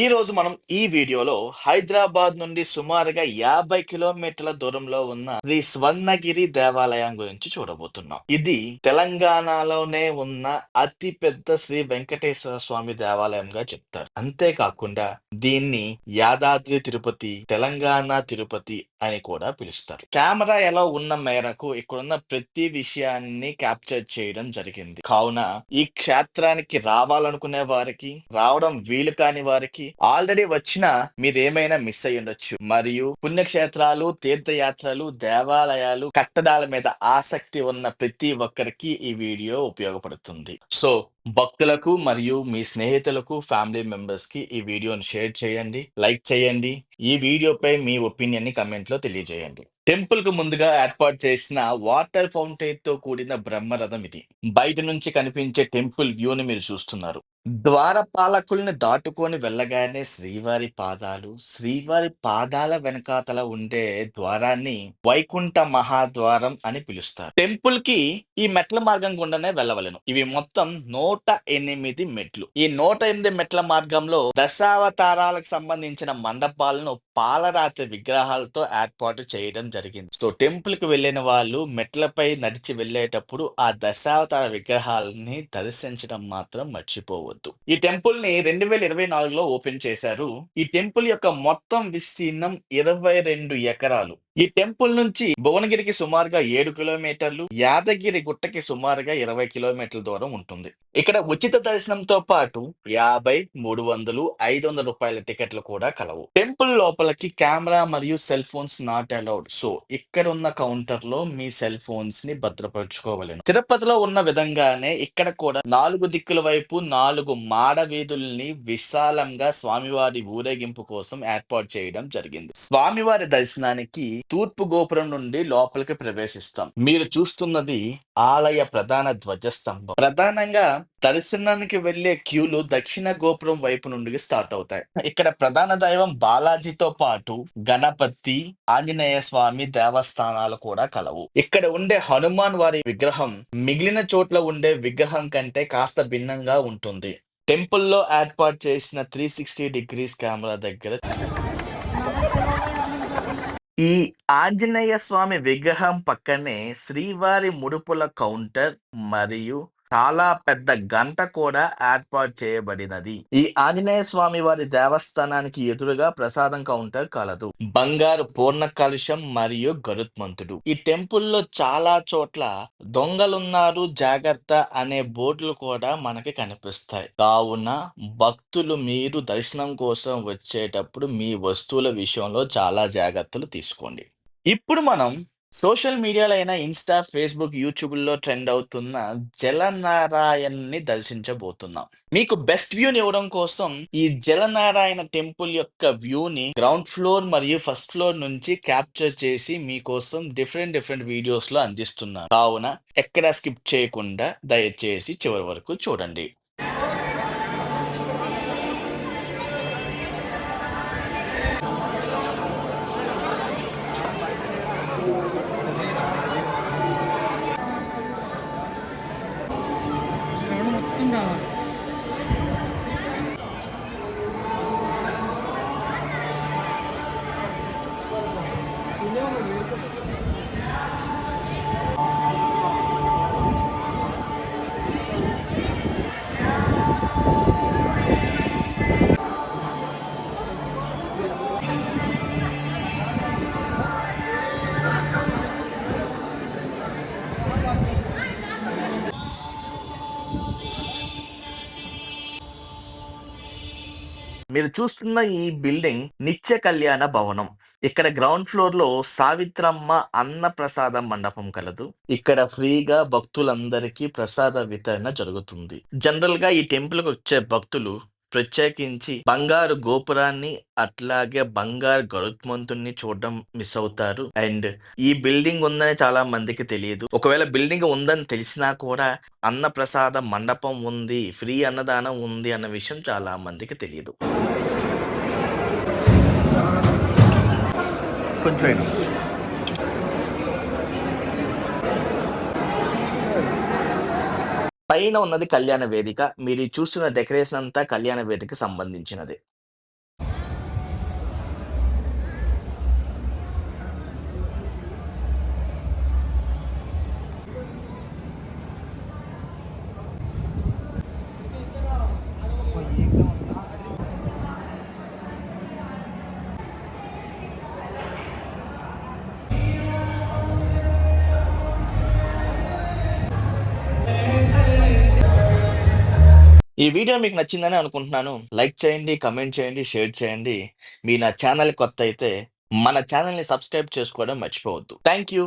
ఈ రోజు మనం ఈ వీడియోలో హైదరాబాద్ నుండి సుమారుగా యాభై కిలోమీటర్ల దూరంలో ఉన్న శ్రీ స్వర్ణగిరి దేవాలయం గురించి చూడబోతున్నాం. ఇది తెలంగాణలోనే ఉన్న అతి పెద్ద శ్రీ వెంకటేశ్వర స్వామి దేవాలయంగా చెప్తారు. అంతేకాకుండా దీన్ని యాదాద్రి తిరుపతి తెలంగాణ తిరుపతి అని కూడా పిలుస్తారు. కెమెరా ఎలా ఉన్న మేరకు ఇక్కడున్న ప్రతి విషయాన్ని క్యాప్చర్ చేయడం జరిగింది. కావున ఈ క్షేత్రానికి రావాలనుకునే వారికి రావడం వీలు కాని వారికి ఆల్రెడీ వచ్చిన మీరు ఏమైనా మిస్ అయి ఉండొచ్చు. మరియు పుణ్యక్షేత్రాలు తీర్థయాత్రలు దేవాలయాలు కట్టడాల మీద ఆసక్తి ఉన్న ప్రతి ఒక్కరికి ఈ వీడియో ఉపయోగపడుతుంది. సో భక్తులకు మరియు మీ స్నేహితులకు ఫ్యామిలీ మెంబర్స్కి ఈ వీడియోని షేర్ చేయండి లైక్ చేయండి ఈ వీడియోపై మీ ఒపీనియన్ని కమెంట్లో తెలియజేయండి. టెంపుల్కు ముందుగా ఏర్పాటు చేసిన వాటర్ ఫౌంటైన్తో కూడిన బ్రహ్మరథం ఇది. బయట నుంచి కనిపించే టెంపుల్ వ్యూని మీరు చూస్తున్నారు. ద్వారపాలకుల్ని దాటుకొని వెళ్ళగానే శ్రీవారి పాదాలు శ్రీవారి పాదాల వెనకాతల ఉండే ద్వారాన్ని వైకుంఠ మహాద్వారం అని పిలుస్తారు. టెంపుల్కి ఈ మెట్ల మార్గం గుండానే వెళ్ళవలను. ఇవి మొత్తం నూట ఎనిమిది మెట్లు. ఈ నూట ఎనిమిది మెట్ల మార్గంలో దశావతారాలకు సంబంధించిన మండపాలను పాలరాతి విగ్రహాలతో ఏర్పాటు చేయడం జరిగింది. సో టెంపుల్కి వెళ్ళిన వాళ్ళు మెట్లపై నడిచి వెళ్ళేటప్పుడు ఆ దశావతార విగ్రహాలని దర్శించడం మాత్రం మర్చిపోవద్దు. ఈ టెంపుల్ని రెండు వేల ఇరవై నాలుగులో ఓపెన్ చేశారు. ఈ టెంపుల్ యొక్క మొత్తం విస్తీర్ణం ఇరవై రెండు ఎకరాలు. ఈ టెంపుల్ నుంచి భువనగిరికి సుమారుగా ఏడు కిలోమీటర్లు యాదగిరి గుట్టకి సుమారుగా ఇరవై కిలోమీటర్ల దూరం ఉంటుంది. ఇక్కడ ఉచిత దర్శనంతో పాటు యాభై మూడు వందలు ఐదు వందల రూపాయల టికెట్లు కూడా కలవు. టెంపుల్ లోపలికి కెమెరా మరియు cell phones not allowed. So ఇక్కడ ఉన్న కౌంటర్లో మీ సెల్ ఫోన్స్ని భద్రపరచుకోవలేను. తిరుపతిలో ఉన్న విధంగానే ఇక్కడ కూడా నాలుగు దిక్కుల వైపు నాలుగు మాడ వీధుల్ని విశాలంగా స్వామివారి ఊరేగింపు కోసం ఏర్పాటు చేయడం జరిగింది. స్వామివారి దర్శనానికి తూర్పు గోపురం నుండి లోపలికి ప్రవేశిస్తాం. మీరు చూస్తున్నది ఆలయ ప్రధాన ధ్వజస్తంభం. ప్రధానంగా దర్శనానికి వెళ్ళే క్యూలు దక్షిణ గోపురం వైపు నుండి స్టార్ట్ అవుతాయి. ఇక్కడ ప్రధాన దైవం బాలాజీతో పాటు గణపతి ఆంజనేయ స్వామి దేవస్థానాలు కూడా కలవు. ఇక్కడ ఉండే హనుమాన్ వారి విగ్రహం మిగిలిన చోట్ల ఉండే విగ్రహం కంటే కాస్త భిన్నంగా ఉంటుంది. టెంపుల్లో ఏర్పాటు చేసిన త్రీ సిక్స్టీ డిగ్రీస్ కెమెరా దగ్గర ఈ ఆంజనేయ స్వామి విగ్రహం పక్కనే శ్రీవారి ముడుపుల కౌంటర్ మరియు చాలా పెద్ద గంట కూడా ఏర్పాటు చేయబడినది. ఈ ఆంజనేయ స్వామి వారి దేవస్థానానికి ఎదురుగా ప్రసాదం కౌంటర్ కలదు. బంగారు పూర్ణ కలుషం మరియు గరుత్మంతుడు. ఈ టెంపుల్లో చాలా చోట్ల దొంగలున్నారు జాగ్రత్త అనే బోర్డులు కూడా మనకి కనిపిస్తాయి. కావున భక్తులు మీరు దర్శనం కోసం వచ్చేటప్పుడు మీ వస్తువుల విషయంలో చాలా జాగ్రత్తలు తీసుకోండి. ఇప్పుడు మనం సోషల్ మీడియాలో అయినా ఇన్స్టా ఫేస్బుక్ యూట్యూబ్లో ట్రెండ్ అవుతున్న జలనారాయణ్ని దర్శించబోతున్నాం. మీకు బెస్ట్ వ్యూని ఇవ్వడం కోసం ఈ జలనారాయణ టెంపుల్ యొక్క వ్యూని గ్రౌండ్ ఫ్లోర్ మరియు ఫస్ట్ ఫ్లోర్ నుంచి క్యాప్చర్ చేసి మీకోసం డిఫరెంట్ డిఫరెంట్ వీడియోస్లో అందిస్తున్నాను. కావున ఎక్కడ స్కిప్ చేయకుండా దయచేసి చివరి వరకు చూడండి. మీరు చూస్తున్న ఈ బిల్డింగ్ నిత్య కళ్యాణ భవనం. ఇక్కడ గ్రౌండ్ ఫ్లోర్లో సావిత్రమ్మ అన్న ప్రసాద మండపం కలదు. ఇక్కడ ఫ్రీగా భక్తులందరికీ ప్రసాద వితరణ జరుగుతుంది. జనరల్గా ఈ టెంపుల్కి వచ్చే భక్తులు ప్రత్యేకించి బంగారు గోపురాన్ని అట్లాగే బంగారు గరుత్మంతుణ్ణి చూడడం మిస్ అవుతారు. అండ్ ఈ బిల్డింగ్ ఉందని చాలా మందికి తెలియదు. ఒకవేళ బిల్డింగ్ ఉందని తెలిసినా కూడా అన్న ప్రసాద మండపం ఉంది ఫ్రీ అన్నదానం ఉంది అన్న విషయం చాలా మందికి తెలియదు. కొంచెం పైన ఉన్నది కళ్యాణ వేదిక. మీరు చూస్తున్న డెకరేషన్ అంతా కళ్యాణ వేదిక సంబంధించినది ఈ వీడియో మీకు నచ్చిందని అనుకుంటున్నాను. లైక్ చేయండి, కమెంట్ చేయండి, షేర్ చేయండి. మీ నా ఛానల్ కొత్త అయితే మన ఛానల్‌ని సబ్స్క్రైబ్ చేసుకోవడం మర్చిపోవద్దు. Thank you.